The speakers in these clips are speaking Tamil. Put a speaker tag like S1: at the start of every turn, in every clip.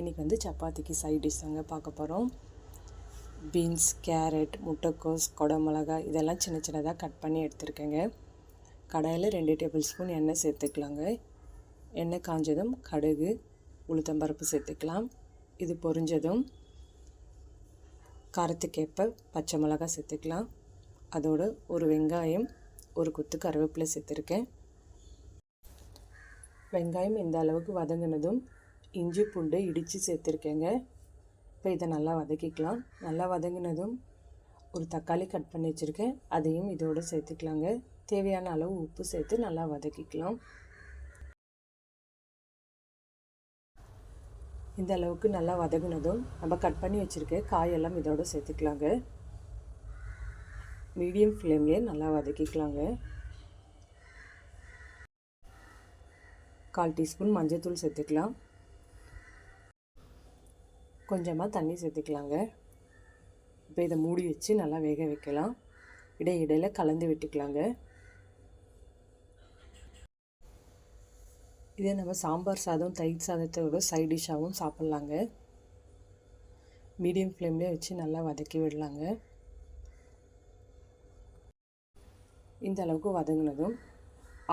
S1: இன்றைக்கி வந்து சப்பாத்திக்கு சைட் டிஷ் தாங்க பார்க்க போகிறோம் பீன்ஸ் கேரட் முட்டைக்கோஸ் குடமிளகாய் இதெல்லாம் சின்ன சின்னதாக கட் பண்ணி எடுத்துருக்கேங்க. கடாயில் ரெண்டு டேபிள் ஸ்பூன் எண்ணெய் சேர்த்துக்கலாங்க. எண்ணெய் காஞ்சதும் கடுகு உளுத்தம்பருப்பு சேர்த்துக்கலாம். இது பொரிஞ்சதும் காரத்துக்கேற்ப பச்சை மிளகாய் சேர்த்துக்கலாம். அதோடு ஒரு வெங்காயம் ஒரு கொத்து கருவேப்பிலை சேர்த்துருக்கேன். வெங்காயம் இந்த அளவுக்கு வதங்கினதும் இஞ்சி பூண்டு இடித்து சேர்த்துருக்கேங்க. இப்போ இதை நல்லா வதக்கிக்கலாம். நல்லா வதங்கினதும் ஒரு தக்காளி கட் பண்ணி வச்சுருக்கேன். அதையும் இதோடு சேர்த்துக்கலாங்க. தேவையான அளவு உப்பு சேர்த்து நல்லா வதக்கிக்கலாம். இந்த அளவுக்கு நல்லா வதங்கினதும் நம்ம கட் பண்ணி வச்சுருக்க காயெல்லாம் இதோடு சேர்த்துக்கலாங்க. மீடியம் ஃப்ளேம்லேயே நல்லா வதக்கிக்கலாங்க. கால் டீஸ்பூன் மஞ்சள்தூள் சேர்த்துக்கலாம். கொஞ்சமாக தண்ணி சேர்த்துக்கலாங்க. இப்போ இதை மூடி வச்சு நல்லா வேக வைக்கலாம். இடையிடையில் கலந்து விட்டுக்கலாங்க. இதே நம்ம சாம்பார் சாதம் தயிர் சாதத்தோட சைட் டிஷ்ஷாகவும் சாப்பிட்லாங்க. மீடியம் ஃப்ளேம்லேயே வச்சு நல்லா வதக்கி விடலாங்க. இந்த அளவுக்கு வதங்கினதும்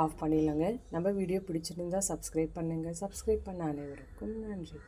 S1: ஆஃப் பண்ணிடலாங்க. நம்ம வீடியோ பிடிச்சிருந்தால் சப்ஸ்கிரைப் பண்ணுங்கள் சப்ஸ்கிரைப் பண்ண அனைவருக்கும் நன்றி.